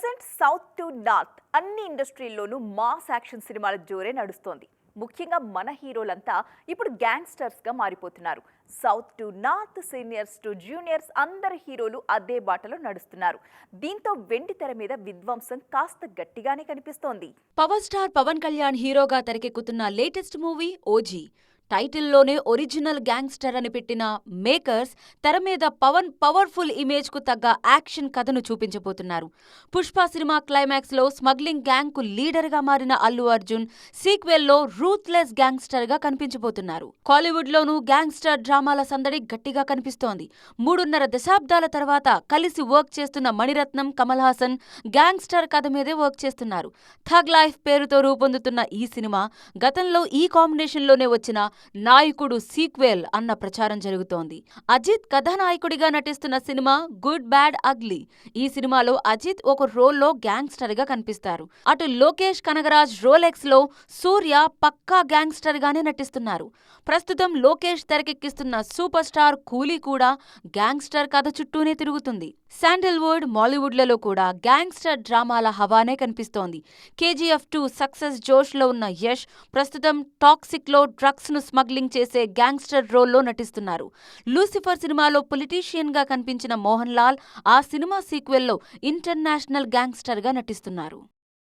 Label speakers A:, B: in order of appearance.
A: Present south to north అన్ని ఇండస్ట్రీల్లోనూ mass action సినిమాల జోరే నడుస్తోంది. ముఖ్యంగా మన హీరోలంతా ఇప్పుడు గ్యాంగ్స్టర్స్గా మారిపోతున్నారు. South to north seniors to juniors అందరి హీరోలు అదే బాటలో నడుస్తున్నారు. దీంతో వెండి తెర మీద విధ్వంసం కాస్త గట్టిగానే కనిపిస్తోంది.
B: పవర్ స్టార్ పవన్ కళ్యాణ్ హీరోగా తెరకెక్కుతున్న లేటెస్ట్ మూవీ ఓజీ. టైటిల్లోనే ఒరిజినల్ గ్యాంగ్స్టర్ అని పెట్టిన మేకర్స్ తెర మీద పవన్ పవర్ఫుల్ ఇమేజ్కు తగ్గ యాక్షన్ కథను చూపించబోతున్నారు. పుష్ప సినిమా క్లైమాక్స్లో స్మగ్లింగ్ గ్యాంగ్కు లీడర్గా మారిన అల్లు అర్జున్ సీక్వెల్లో రూత్లెస్ గ్యాంగ్స్టర్గా కనిపించబోతున్నారు. కాలీవుడ్లోనూ గ్యాంగ్స్టర్ డ్రామాల సందడి గట్టిగా కనిపిస్తోంది. మూడున్నర దశాబ్దాల తర్వాత కలిసి వర్క్ చేస్తున్న మణిరత్నం కమల్ హాసన్ గ్యాంగ్స్టర్ కథ మీదే వర్క్ చేస్తున్నారు. థగ్ లైఫ్ పేరుతో రూపొందుతున్న ఈ సినిమా గతంలో ఈ కాంబినేషన్లోనే వచ్చిన నాయకుడు సీక్వెల్ అన్న ప్రచారం జరుగుతోంది. అజిత్ కథానాయకుడిగా నటిస్తున్న సినిమా గుడ్ బ్యాడ్ అగ్లీ. ఈ సినిమాలో అజిత్ ఒక రోల్లో గ్యాంగ్స్టర్గా కనిపిస్తారు. అటు లోకేష్ కనగరాజ్ రోలెక్స్లో సూర్య పక్కా గ్యాంగ్స్టర్గానే నటిస్తున్నారు. ప్రస్తుతం లోకేష్ తెరకెక్కిస్తున్న సూపర్ స్టార్ కూలీ కూడా గ్యాంగ్స్టర్ కథ చుట్టూనే తిరుగుతుంది. శాండల్వుడ్ మాలీవుడ్లలో కూడా గ్యాంగ్స్టర్ డ్రామాల హవానే కనిపిస్తోంది. కేజీఎఫ్ టూ సక్సెస్ జోష్లో ఉన్న యష్ ప్రస్తుతం టాక్సిక్లో డ్రగ్స్ను స్మగ్లింగ్ చేసే గ్యాంగ్స్టర్ రోల్లో నటిస్తున్నారు. లూసిఫర్ సినిమాలో పొలిటీషియన్గా కనిపించిన మోహన్ లాల్ ఆ సినిమా సీక్వెల్లో ఇంటర్నేషనల్ గ్యాంగ్స్టర్గా నటిస్తున్నారు.